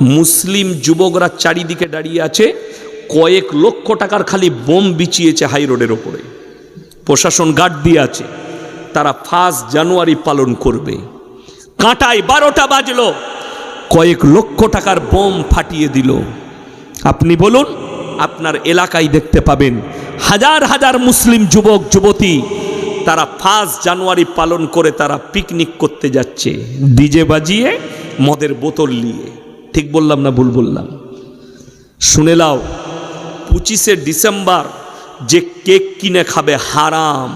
মুসলিম যুবকরা চারিদিকে দাঁড়িয়ে আছে, কয়েক লক্ষ টাকার খালি বোম বিছিয়েছে হাই রোডের ওপরে। প্রশাসন গার্ড দিয়ে আছে, তারা ফার্স্ট জানুয়ারি পালন করবে। কাঁটায় বারোটা বাজলো, কয়েক লক্ষ টাকার বোম ফাটিয়ে দিল। আপনি বলুন, আপনার এলাকায় দেখতে পাবেন হাজার হাজার মুসলিম যুবক, যুবতী, তারা ফার্স্ট জানুয়ারি পালন করে তারা পিকনিক করতে যাচ্ছে। ডিজে বাজিয়ে, মদের বোতল নিয়ে। ঠিক বললাম না ভুল বললাম? শুনে লাও পঁচিশে ডিসেম্বর যে কেক কিনে খাবে হারাম।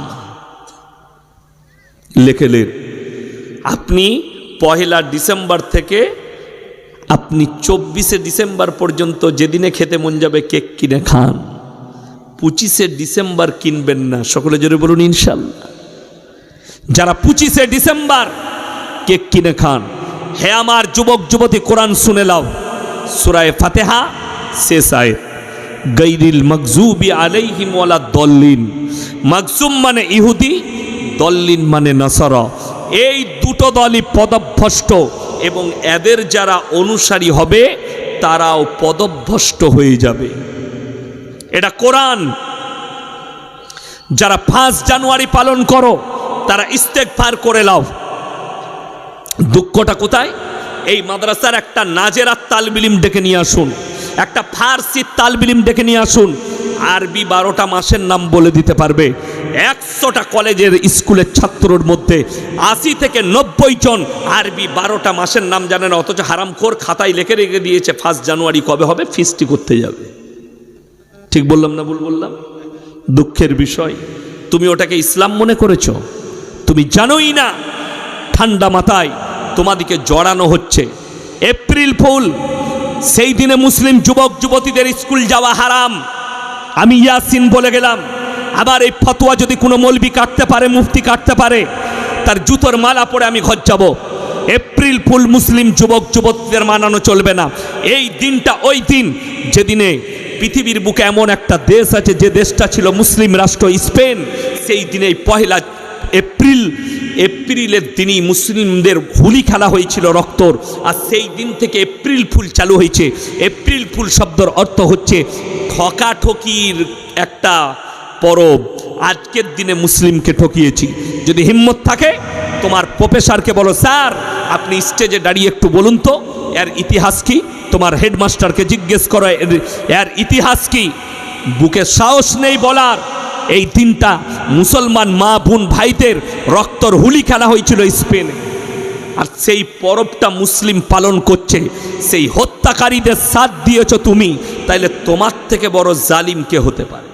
লেখেলেন আপনি পহেলা ডিসেম্বর থেকে আপনি চব্বিশে ডিসেম্বর পর্যন্ত যেদিনে খেতে মন যাবে কেক কিনে খান। পঁচিশে ডিসেম্বর কিনবেন না, সকলে জোরে বলুন ইনশাল্লাহ। যারা পঁচিশে ডিসেম্বর কেক কিনে খান হে আমার যুবক, যুবতী, কোরআন শুনে লাও সুরায় ফাতেহা শেষ আয় গৈরিল মকজুবি আলাইহিম ওয়ালা দল্লিন। মকজুম মানে ইহুদি, দল্লিন মানে নসর। এই দুটো দলই পদভ্রষ্ট এবং এদের যারা অনুসারী হবে, তারাও পদভ্রষ্ট হয়ে যাবে। এটা কোরআন। যারা ফার্স্ট জানুয়ারি পালন করো, তারা ইস্তেক পার করে লাও দুঃখটা কোথায়? এই মাদ্রাসার একটা নাজেরাত তালবিলিম ডেকে নিয়ে আসুন। একটা ফার্সি তালবিলিম ডেকে নিয়ে আসুন। আরবি বারোটা মাসের নাম বলে দিতে পারবে। একশোটা কলেজের স্কুলের ছাত্রর মধ্যে আশি থেকে নব্বই জন আরবি বারোটা মাসের নাম জানে না অথচ হারামখোর খাতায় লেখে রেখে দিয়েছে, ফার্স্ট জানুয়ারি কবে হবে? ফিস্টি করতে যাবে। ঠিক বললাম না ভুল বললাম? দুঃখের বিষয়। তুমি ওটাকে ইসলাম মনে করেছ? তুমি জানোই না। ঠান্ডা মাথায় তোমাদিকে জড়ানো হচ্ছে। এপ্রিল ফুল, সেই দিনে মুসলিম যুবক যুবতীদের স্কুল যাওয়া হারাম। আমি ইয়াসিন বলে গেলাম, আবার এই ফতোয়া যদি কোনো মলবি কাটতে পারে, মুফতি কাটতে পারে, তার জুতোর মালা পরে আমি ঘর যাব। এপ্রিল ফুল মুসলিম যুবক যুবতীদের মানানো চলবে না। এই দিনটা ওই দিন, যেদিনে পৃথিবীর বুকে এমন একটা দেশ আছে, যে দেশটা ছিল মুসলিম রাষ্ট্র স্পেন, সেই দিনে পহেলা এপ্রিল এপ্রিলের দিনই মুসলিমদের হোলি খেলা হয়েছিল রক্তর, আর সেই দিন থেকে এপ্রিল ফুল চালু হয়েছে। এপ্রিল ফুল শব্দর অর্থ হচ্ছে ঠকাঠকির একটা পরব। আজকের দিনে মুসলিমকে ঠকিয়েছি। যদি হিম্মত থাকে, তোমার প্রফেসরকে বলো, স্যার, আপনি স্টেজে দাঁড়িয়ে একটু বলুন তো, এর ইতিহাস কি? তোমার হেডমাস্টারকে জিজ্ঞেস করো এর এর ইতিহাস কি? বুকে সাহস নেই বলার। এই দিনটা মুসলমান মা, বোন, ভাইদের রক্তর হুলি খেলা হয়েছিল স্পেনে। আর সেই পরবটা মুসলিম পালন করছে। সেই হত্যাকারীদের সাথ দিয়েছ তুমি, তাইলে তোমার থেকে বড় জালিম কে হতে পারে?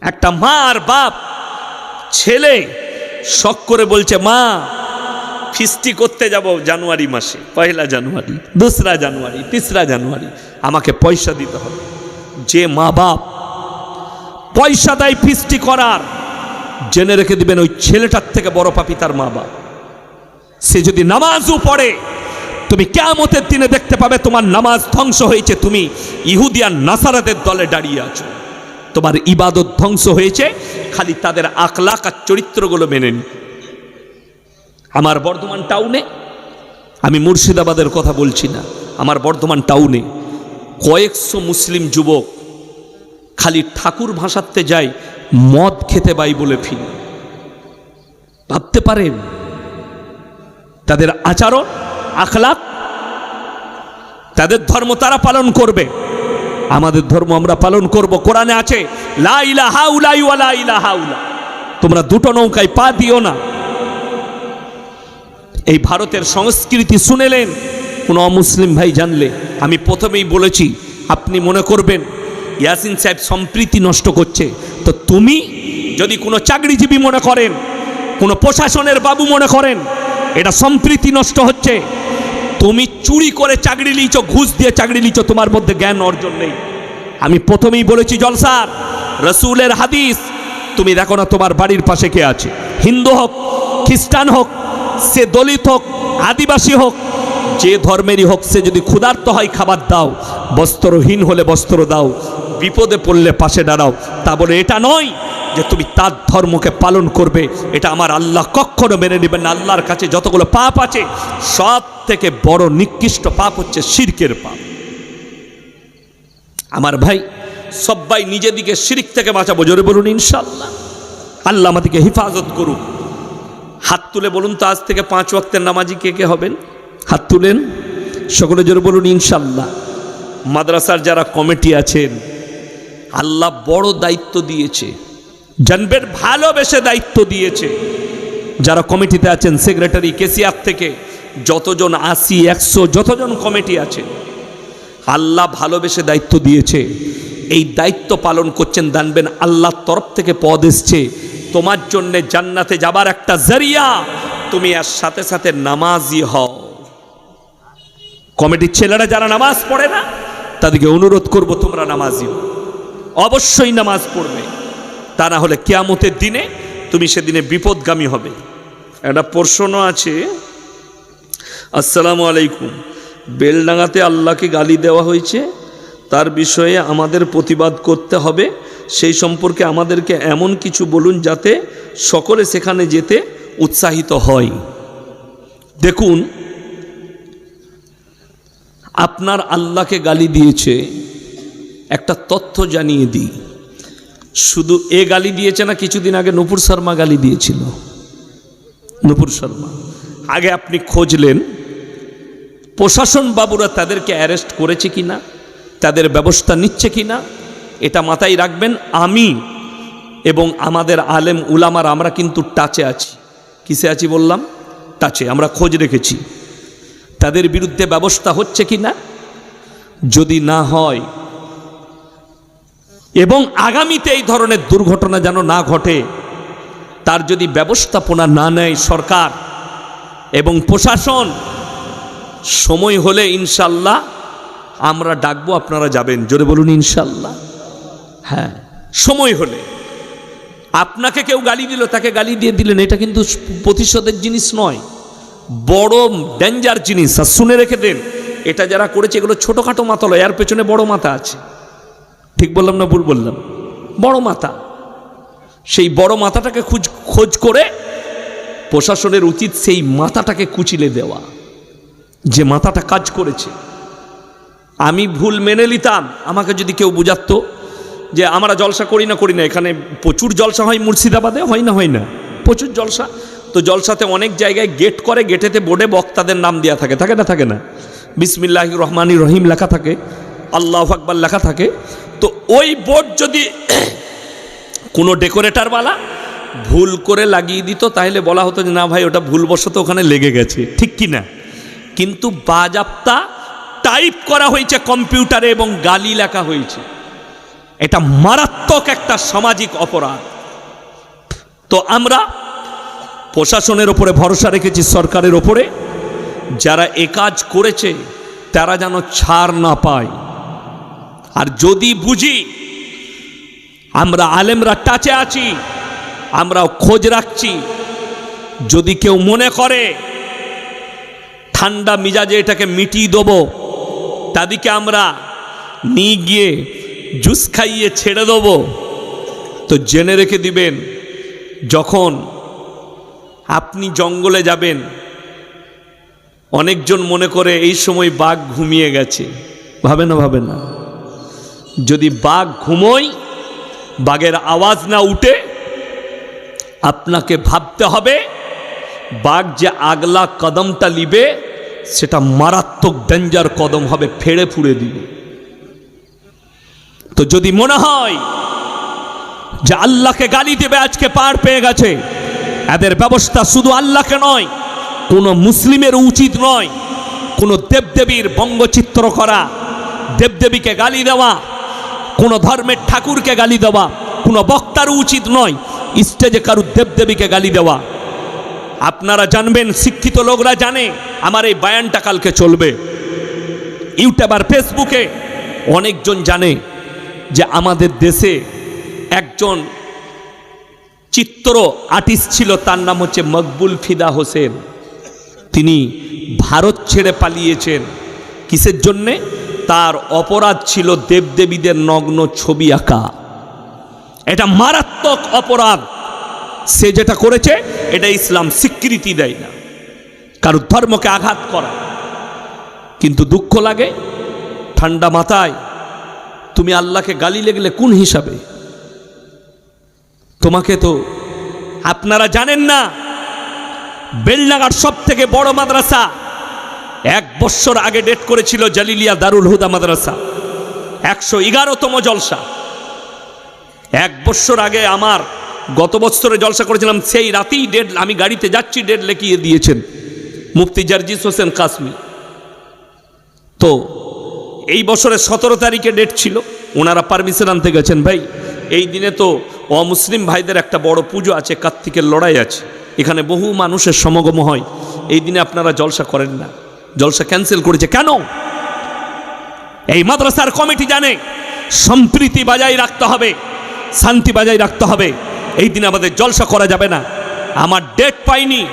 একটা মা আর বাপ, ছেলে, শখ করে বলছে, মা ফিস্টি করতে যাব জানুয়ারি মাসে, পয়লা জানুয়ারি, দোসরা জানুয়ারি, তিসরা জানুয়ারি, আমাকে পয়সা দিতে হবে। যে মা বাপ পয়সা দেয় ফিস্টি করার। জেনে রেখে দিবেন ওই ছেলেটার থেকে বড় পাপি তার মা বাপ। সে যদি নামাজও পড়ে, তুমি কেমতের দিনে দেখতে পাবে তোমার নামাজ ধ্বংস হয়েছে। তুমি ইহুদিয়ান নাসারাদের দলে দাঁড়িয়ে আছো। তোমার ইবাদত ধ্বংস হয়েছে, খালি তাদের আখলাক আর চরিত্রগুলো মেনে নি। আমার বর্ধমান টাউনে, আমি মুর্শিদাবাদের কথা বলছি না, আমার বর্ধমান টাউনে কয়েকশো মুসলিম যুবক খালি ঠাকুর ভাসাতে যাই, মদ খেতে বাই বলে ফিরে। ভাবতে পারেন, তাদের আচরণ আখলাক তাদের ধর্ম তারা পালন করবে। আমাদের ধর্ম আমরা পালন করব। কোরআনে আছে, লা ইলাহা উলাই ওয়া লা ইলাহা উলা। তোমরা দুটো নৌকায় পা দিও না। এই ভারতের সংস্কৃতি শুনেলেন, কোনো অমুসলিম ভাই জানলে। আমি প্রথমেই বলেছি, আপনি মনে করবেন ইয়াসিন সাহেব সম্প্রীতি নষ্ট করছে। তো তুমি যদি কোনো চাকরিজীবী মনে করেন, কোনো প্রশাসনের বাবু মনে করেন, এটা সম্প্রীতি নষ্ট হচ্ছে। তুমি চুরি করে চাকরি লিছ ঘুষ দিয়ে চাকরি লিছ তোমার মধ্যে জ্ঞান অর্জন নেই। আমি প্রথমেই বলেছি, জলসার, রসুলের হাদিস, তুমি দেখো না তোমার বাড়ির পাশে কে আছে। হিন্দু হোক, খ্রিস্টান হোক, সে দলিত হোক, আদিবাসী হোক, যে ধর্মেরই হোক, সে যদি ক্ষুধার্ত হয়, খাবার দাও, বস্ত্রহীন হলে বস্ত্র দাও বিপদে পড়লে পাশে দাঁড়াও। তা বলে, এটা নয় যে তুমি তার ধর্মকে পালন করবে। এটা আমার আল্লাহ কখনো মেনে নেবেন না। আল্লাহর কাছে যতগুলো পাপ আছে, সব থেকে বড় নিকৃষ্ট পাপ হচ্ছে শিরকের পাপ। আমার ভাই, সবাই নিজেদিকে শিরিক থেকে বাঁচাবো। জোরে বলুন ইনশাল্লাহ আল্লাহ আমাদেরকে হেফাজত করুক। হাত তুলে বলুন তো, আজ থেকে পাঁচ ওয়াক্তের নামাজি কে কে হবেন? হাত তুলেন। সকলে জোরে বলুন ইনশাল্লাহ মাদ্রাসার যারা কমিটি আছেন আল্লাহ বড় দায়িত্ব দিয়েছে। জানবেন ভালোবেসে দায়িত্ব দিয়েছে। যারা কমিটিতে আছেন, সেক্রেটারি, কেসিআর থেকে যতজন আশি একশো যতজন কমিটি আছে, আল্লাহ ভালোবেসে দায়িত্ব দিয়েছে। এই দায়িত্ব পালন করছেন, জানবেন আল্লাহর তরফ থেকে পদ এসছে। তোমার জন্যে জান্নাতে যাবার একটা জরিয়া। তুমি আর সাথে সাথে নামাজি হও। কমিটির ছেলেরা যারা নামাজ পড়ে না, তাদেরকে অনুরোধ করব তোমরা নামাজি হও অবশ্যই নামাজ পড়বে। তা না হলে কেয়ামতের দিনে তুমি সেদিনে বিপদগামী হবে। একটা প্রশ্ন আছে, আসসালামু আলাইকুম বেলডাঙাতে আল্লাহকে গালি দেওয়া হয়েছে? তার বিষয়ে আমাদের প্রতিবাদ করতে হবে। সেই সম্পর্কে আমাদেরকে এমন কিছু বলুন যাতে সকলে সেখানে যেতে উৎসাহিত হয়। দেখুন, আপনার আল্লাহকে গালি দিয়েছে একটা তথ্য জানিয়ে দিই। শুধু এ গালি দিয়েছে না, কিছুদিন আগে নুপুর শর্মা গালি দিয়েছিল। নুপুর শর্মা, আগে আপনি খোঁজলেন, প্রশাসন বাবুরা তাদেরকে অ্যারেস্ট করেছে কি না তাদের ব্যবস্থা নিচ্ছে কি না এটা মাথায় রাখবেন, আমি এবং আমাদের আলেম উলামার, আমরা কিন্তু টাচে আছি। কিসে আছি বললাম? টাচে, আমরা খোঁজ রেখেছি। তাদের বিরুদ্ধে ব্যবস্থা হচ্ছে কি না যদি না হয় এবং আগামীতে এই ধরনের দুর্ঘটনা যেন না ঘটে, তার যদি ব্যবস্থাপনা না নেয় সরকার এবং প্রশাসন, সময় হলে ইনশাল্লাহ আমরা ডাকবো, আপনারা যাবেন। জোরে বলুন, ইনশাল্লাহ। হ্যাঁ সময় হলে। আপনাকে কেউ গালি দিল, তাকে গালি দিয়ে দিলেন, এটা কিন্তু প্রতিশোধের জিনিস নয়। বড় ডেঞ্জার জিনিস, আর শুনে রেখে দেন, এটা যারা করেছে, এগুলো ছোটোখাটো মাথা এর পেছনে বড় মাথা আছে। ঠিক বললাম না ভুল বললাম? বড় মাথা। সেই বড় মাথাটাকে খুঁজ, খোঁজ করে প্রশাসনের উচিত সেই মাথাটাকে কুচিলে দেওয়া। যে মাথাটা কাজ করেছে। আমি ভুল মেনে নিতাম। আমাকে যদি কেউ বুঝাতো যে আমরা জলসা করি না করি না। এখানে প্রচুর জলসা হয় মুর্শিদাবাদে, হয় না হয় না। প্রচুর জলসা। তো জলসাতে অনেক জায়গায় গেট করে, গেটেতে বোর্ডে বক্তাদের নাম দেওয়া থাকে। থাকে না থাকে না? বিসমিল্লাহ রহমানি রহিম লেখা থাকে। আল্লাহ আকবার লেখা থাকে, তো ওই বোর্ড যদি কোনো ডেকোরেটারওয়ালা ভুল করে লাগিয়ে দিত, তাহলে বলা হতো যে না ভাই, ওটা ভুলবশত ওখানে লেগে গেছে, ঠিক কি না? কিন্তু বাজাপ্তা টাইপ করা হয়েছে কম্পিউটারে এবং গালি লেখা হয়েছে। এটা মারাত্মক একটা সামাজিক অপরাধ। তো আমরা প্রশাসনের ওপরে ভরসা রেখেছি, সরকারের ওপরে, যারা এ কাজ করেছে, তারা যেন ছাড় না পায়। আর যদি বুঝি আমরা আলেমরা টাচে আছি, আমরাও খোঁজ রাখছি। যদি কেউ মনে করে ঠান্ডা মিজাজে এটাকে মিটিয়ে দেবো, তাদেরকে আমরা নিয়ে গিয়ে জুস খাইয়ে ছেড়ে দেবো। তো জেনে রেখে দিবেন, যখন আপনি জঙ্গলে যাবেন, অনেকজন মনে করে এই সময় বাঘ ঘুমিয়ে গেছে। ভাবে না ভাবে না। যদি বাঘ ঘুমোয়, বাঘের আওয়াজ না উঠে, আপনাকে ভাবতে হবে, বাঘ যে আগলা কদমটা নিবে, সেটা মারাত্মক ডেঞ্জার কদম হবে, ফেড়ে ফুড়ে দিবে। তো যদি মনে হয় যে আল্লাহকে গালি দেবে, আজকে পার পেয়ে গেছে, এদের ব্যবস্থা শুধু আল্লাহকে নয়, কোনো মুসলিমের উচিত নয়, কোনো দেবদেবীর বঙ্গচিত্র করা, দেবদেবীকে গালি দেওয়া কোনো ধর্মের ঠাকুরকে গালি দেওয়া, কোনো বক্তারও উচিত নয়, স্টেজে কারু দেবদেবীকে গালি দেওয়া। আপনারা জানবেন, শিক্ষিত লোকরা জানে, আমার এই বায়ানটা কালকে চলবে। ইউটিউব আর ফেসবুকে অনেকজন জানে যে আমাদের দেশে একজন চিত্র আর্টিস্ট ছিল, তার নাম হচ্ছে মকবুল ফিদা হোসেন। তিনি ভারত ছেড়ে পালিয়েছেন। কিসের জন্যে? তার অপরাধ ছিল দেবদেবীদের নগ্ন ছবি আঁকা। এটা মারাত্মক অপরাধ। সে যেটা করেছে, এটা ইসলাম স্বীকৃতি দেয় না। কারও ধর্মকে আঘাত করা। কিন্তু দুঃখ লাগে, ঠান্ডা মাথায়, তুমি আল্লাহকে গালি লেগলে কোন হিসাবে? তোমাকে তো আপনারা জানেন না, বেলনাগার সব থেকে বড় মাদ্রাসা। এক বছর আগে ডেট করেছিল জালিলিয়া দারুল হুদা মাদ্রাসা, একশো এগারোতম জলসা। এক বছর আগে আমার গত বছরে জলসা করেছিলাম, সেই রাতেই ডেট, আমি গাড়িতে যাচ্ছি, ডেট লেখিয়ে দিয়েছেন মুফতি জার্জিস হোসেন কাশ্মী তো এই বছরের সতেরো তারিখে ডেট ছিল, ওনারা পারমিশন আনতে গেছেন, ভাই, এই দিনে তো অমুসলিম ভাইদের একটা বড় পুজো আছে, কার্তিকের লড়াই আছে, এখানে বহু মানুষের সমাগম হয়, এই দিনে আপনারা জলসা করেন না। জলসা ক্যান্সেল করেছে। কেন? এই মাদ্রাসার কমিটি জানে, সম্প্রীতি বজায় রাখতে হবে, শান্তি বজায় রাখতে হবে। এই দিন আমাদের জলসা করা যাবে না। আমার ডেট পাইনি,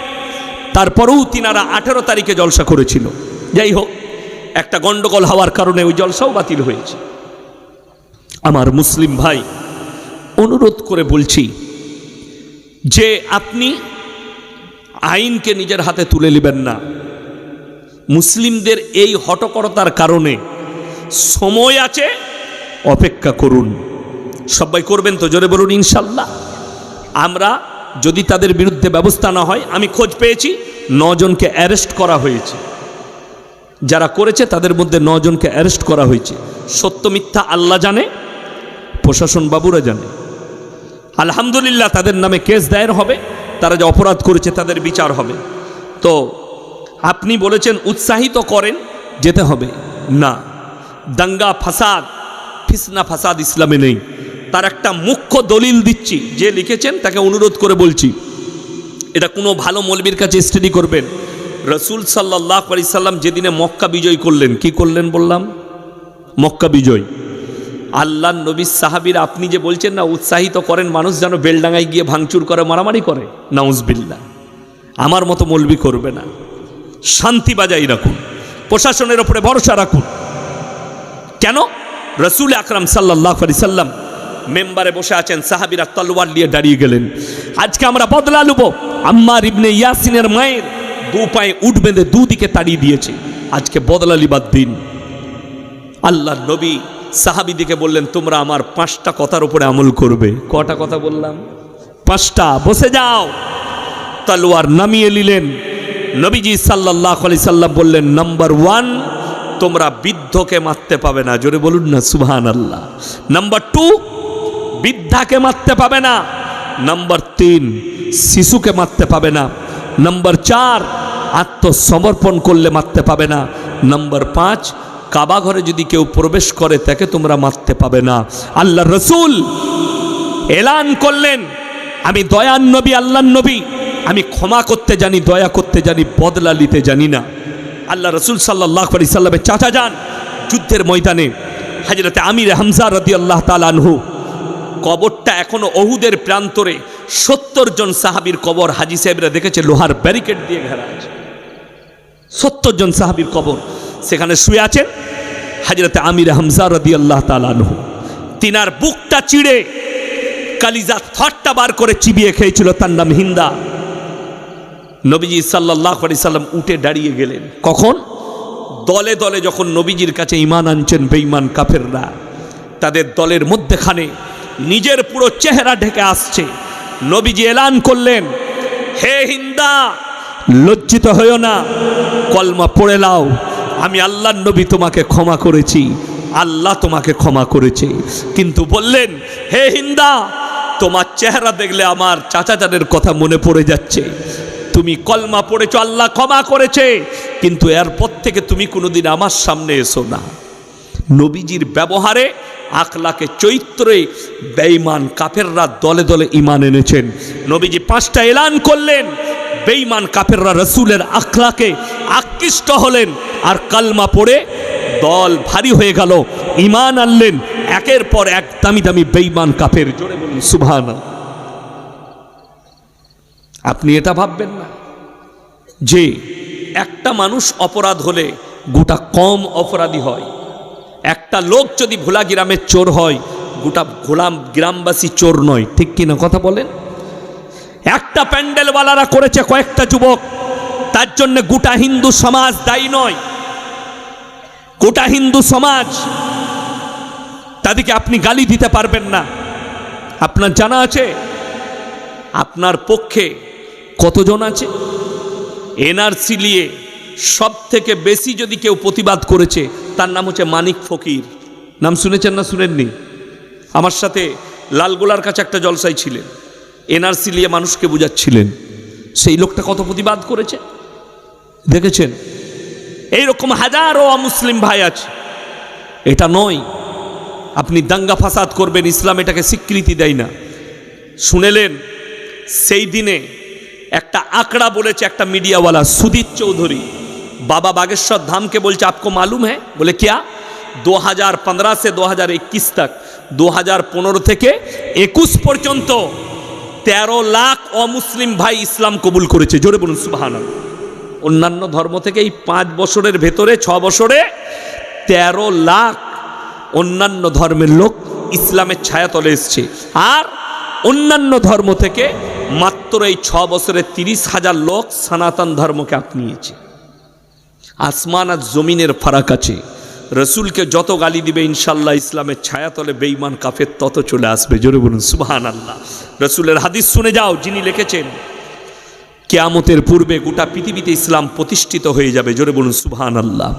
তারপরেও তিনারা আঠেরো তারিখে জলসা করেছিল। যাই হোক, একটা গন্ডগোল হওয়ার কারণে ওই জলসাও বাতিল হয়েছে। আমার মুসলিম ভাই, অনুরোধ করে বলছি, যে আপনি আইনকে নিজের হাতে তুলে নেবেন না। মুসলিমদের এই হটকরতার কারণে সময় আছে, অপেক্ষা করুন। সবাই করবেন তো? জোরে বলুন, ইনশাল্লাহ। আমরা যদি তাদের বিরুদ্ধে ব্যবস্থা না হয়, আমি খোঁজ পেয়েছি, নজনকে অ্যারেস্ট করা হয়েছে। যারা করেছে, তাদের মধ্যে নজনকে অ্যারেস্ট করা হয়েছে। সত্য মিথ্যা আল্লাহ জানে, প্রশাসন বাবুরা জানে। আলহামদুলিল্লাহ, তাদের নামে কেস দায়ের হবে, তারা যে অপরাধ করেছে, তাদের বিচার হবে। তো আপনি বলেছেন উৎসাহিত করেন, যেতে হবে। না। দাঙ্গা ফাসাদ, ফিসনা ফাসাদ ইসলামে নেই। তার একটা মুখ্য দলিল দিচ্ছি, যে লিখেছেন, তাকে অনুরোধ করে বলছি। এটা কোনো ভালো মলবির কাছে স্টাডি করবেন। রসুল সাল্লাহ আলি সাল্লাম যেদিনে মক্কা বিজয় করলেন, কি করলেন বললাম? মক্কা বিজয়। আল্লাহ নবী সাহাবির, আপনি যে বলছেন না, উৎসাহিত করেন, মানুষ যেন বেলডাঙ্গায় গিয়ে ভাঙচুর করে, মারামারি করে নাউজবিল্লা আমার মতো মলবি করবে না। শান্তি বাজাই রাখুন। প্রশাসনের ওপরে ভরসা রাখুন। কেন? রসুল আকরাম সাল্লাহ আলি সাল্লাম মেম্বারে বসে আছেন, সাহাবিরা তলোয়ার নিয়ে দাঁড়িয়ে গেলেন। আজকে আমরা বদলা লুব। আম্মার ইবনে ইয়াসিনের মায়ের দু পায়ে উঠ বেঁধে দুদিকে তাড়িয়ে দিয়েছে। আজকে বদলা লিবার দিন। আল্লাহ নবী সাহাবিদিকে বললেন, তোমরা আমার পাঁচটা কথার উপরে আমল করবে। কটা কথা বললাম? পাঁচটা। বসে যাও। তলোয়ার নামিয়ে নিলেন। নবীজি সাল্লাহ আলি সাল্লাম বললেন নাম্বার ওয়ান তোমরা বৃদ্ধকে মারতে পাবে না। জোরে বলুন না সুবহান আল্লাহ নাম্বার টু বৃদ্ধাকে মারতে পাবে না। নাম্বার তিন, শিশুকে মারতে পাবে না। নাম্বার চার, আত্মসমর্পণ করলে মারতে পাবে না। নাম্বার পাঁচ কাবা ঘরে যদি কেউ প্রবেশ করে, তাকে তোমরা মারতে পাবে না। আল্লাহ রসুল এলান করলেন, আমি দয়ান নবী আল্লাহ নবী। আমি ক্ষমা করতে জানি, দয়া করতে জানি, বদলা নিতে জানি না। আল্লাহ রসুল সাল্লাহ আলি সাল্লামের চাচা যান যুদ্ধের ময়দানে। হাজরতে আমির হামজা রদি আল্লাহ তালানহু কবরটা এখনও অহুদের প্রান্তরে সত্তর জন সাহাবির কবর, হাজি সাহেবরা দেখেছে লোহার ব্যারিকেড দিয়ে ঘেরা আছে। সত্তর জন সাহাবির কবর, সেখানে শুয়ে আছেন হাজরতে আমির হামজা রদি আল্লাহ তালানহু তিনার বুকটা চিড়ে, কালিজা থটটা বার করে চিবিয়ে খেয়েছিল, তার নাম হিন্দা। নবীজি সাল্লাহ আলি সাল্লাম উঠে দাঁড়িয়ে গেলেন। কখন? দলে দলে যখন নবীজির কাছে ইমান আনছেন বেঈমান কাফেররা তাদের দলের মধ্যেখানে নিজের পুরো চেহারা ঢেকে আসছে। নবীজি এলান করলেন হে হিন্দা লজ্জিত হইও না কলমা পড়ে লাও আমি আল্লাহ নবী তোমাকে ক্ষমা করেছি আল্লাহ তোমাকে ক্ষমা করেছে। কিন্তু বললেন হে হিন্দা তোমার চেহারা দেখলে আমার চাচাচাদের কথা মনে পড়ে যাচ্ছে তুমি কলমা পড়েছ, আল্লাহ ক্ষমা করেছে। কিন্তু এরপর থেকে তুমি কোনোদিন আমার সামনে এসো না। নবীজির ব্যবহারে, আখলাকে, চৈত্রে বেঈমান কাফেররা দলে দলে ইমান এনেছেন। নবীজি পাঁচটা এলান করলেন, বেঈমান কাফেররা রসুলের আখলাকে আকৃষ্ট হলেন আর কালমা পড়ে দল ভারী হয়ে গেল ইমান আনলেন। একের পর এক দামি দামি বেঈমান কাফের, জোরে বলুন সুভান আপনি এটা ভাববেন না। যে একটা মানুষ অপরাধ হলে গোটা কম অপরাধী হয়। একটা লোক যদি ভোলা গ্রামের চোর হয়, গোটা গোলাম গ্রামবাসী চোর নয়। ঠিক কিনা কথা বলেন? একটা প্যান্ডেলওয়ালারা করেছে কয়েকটা যুবক, তার জন্য গোটা হিন্দু সমাজ দায়ী নয়। গোটা হিন্দু সমাজ, তাদেরকে আপনি গালি দিতে পারবেন না। আপনার জানা আছে? আপনার পক্ষে কতজন আছে? এনআরসি নিয়ে সব থেকে বেশি যদি কেউ প্রতিবাদ করেছে, তার নাম হচ্ছে মানিক ফকির। নাম শুনেছেন না শুনেননি? আমার সাথে লালগোলার কাছে একটা জলসাই ছিলেন। এনআরসি নিয়ে মানুষকে বুঝাচ্ছিলেন। সেই লোকটা কত প্রতিবাদ করেছে? দেখেছেন? এইরকম হাজারো অমুসলিম ভাই আছে। এটা নয়, আপনি দাঙ্গা ফাসাদ করবেন, ইসলাম এটাকে স্বীকৃতি দেয় না। শুনেলেন, সেই দিনে একটা আঁকড়া বলেছে একটা মিডিয়াওয়ালা সুদীপ চৌধুরী বাবা বাগেশ্বর ধামকে বলছে আপকো মালুম হ্যাঁ বলে क्या 2015 से 2021 तक 2015 থেকে একুশ পর্যন্ত তেরো লাখ অমুসলিম ভাই ইসলাম কবুল করেছে জোরে বলুন সুবাহান অন্যান্য ধর্ম থেকে এই পাঁচ বছরের ভেতরে ছ বছরে তেরো লাখ অন্যান্য ধর্মের লোক ইসলামের ছায়াতলে এসছে আর অন্যান্য ধর্ম থেকে মাত্র এই ছ বছরে তিরিশ হাজার লোক সনাতন ধর্মকে আপনিয়েছে। আসমান আর জমিনের ফারাক আছে। রসুলকে যত গালি দিবে ইনশাল্লাহ ইসলামের ছায়াতলে বেইমান কাফের তত চলে আসবে। জোরে বলুন সুবাহান আল্লাহ রসুলের হাদিস শুনে যাও, যিনি লিখেছেন, কেয়ামতের পূর্বে গোটা পৃথিবীতে ইসলাম প্রতিষ্ঠিত হয়ে যাবে। জোরে বলুন সুবহান আল্লাহ